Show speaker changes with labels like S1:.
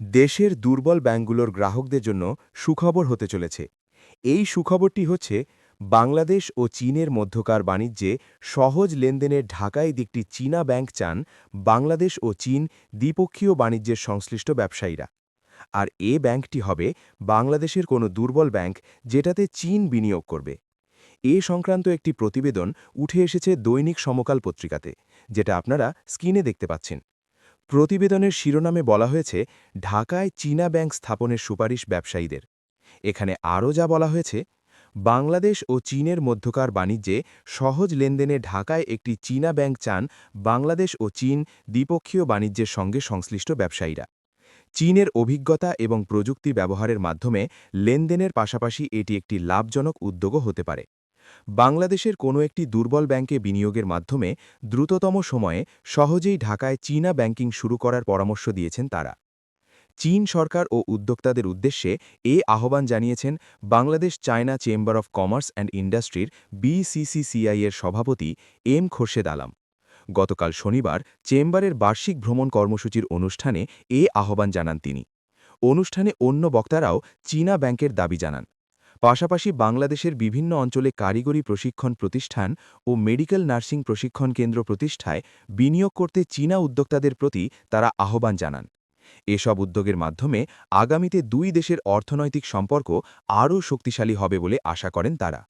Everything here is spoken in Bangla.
S1: দেশের দুর্বল ব্যাংকগুলোর গ্রাহকদের জন্য সুখবর হতে চলেছে। এই সুখবরটি হচ্ছে, বাংলাদেশ ও চীনের মধ্যকার বাণিজ্যে সহজ লেনদেনের ঢাকায় দিকটি চীনা ব্যাংক চান বাংলাদেশ ও চীন দ্বিপক্ষীয় বাণিজ্যের সংশ্লিষ্ট ব্যবসায়ীরা। আর এ ব্যাংকটি হবে বাংলাদেশের কোনো দুর্বল ব্যাংক যেটাতে চীন বিনিয়োগ করবে। এ সংক্রান্ত একটি প্রতিবেদন উঠে এসেছে দৈনিক সমকাল পত্রিকাতে, যেটা আপনারা স্ক্রিনে দেখতে পাচ্ছেন। প্রতিবেদনের শিরোনামে বলা হয়েছে, ঢাকায় চীনা ব্যাংক স্থাপনের সুপারিশ ব্যবসায়ীদের। এখানে আরও যা বলা হয়েছে, বাংলাদেশ ও চীনের মধ্যকার বাণিজ্যে সহজ লেনদেনে ঢাকায় একটি চীনা ব্যাংক চান বাংলাদেশ ও চীন দ্বিপক্ষীয় বাণিজ্যের সঙ্গে সংশ্লিষ্ট ব্যবসায়ীরা। চীনের অভিজ্ঞতা এবং প্রযুক্তি ব্যবহারের মাধ্যমে লেনদেনের পাশাপাশি এটি একটি লাভজনক উদ্যোগও হতে পারে। বাংলাদেশের কোনো একটি দুর্বল ব্যাংকে বিনিয়োগের মাধ্যমে দ্রুততম সময়ে সহজেই ঢাকায় চীনা ব্যাংকিং শুরু করার পরামর্শ দিয়েছেন তারা। চীন সরকার ও উদ্যোক্তাদের উদ্দেশ্যে এ আহ্বান জানিয়েছেন Bangladesh China chamber of commerce and ইন্ডাস্ট্রির বিসিসিসিআই এর সভাপতি এম খোরশেদ আলাম। গতকাল শনিবার চেম্বারের বার্ষিক ভ্রমণ কর্মসূচির অনুষ্ঠানে এ আহ্বান জানান তিনি। অনুষ্ঠানে অন্য বক্তারাও চীনা ব্যাংকের দাবি জানান। পাশাপাশি বাংলাদেশের বিভিন্ন অঞ্চলে কারিগরি প্রশিক্ষণ প্রতিষ্ঠান ও মেডিকেল নার্সিং প্রশিক্ষণ কেন্দ্র প্রতিষ্ঠায় বিনিয়োগ করতে চীনা উদ্যোক্তাদের প্রতি তারা আহ্বান জানান। এসব উদ্যোগের মাধ্যমে আগামীতে দুই দেশের অর্থনৈতিক সম্পর্ক আরও শক্তিশালী হবে বলে আশা করেন তারা।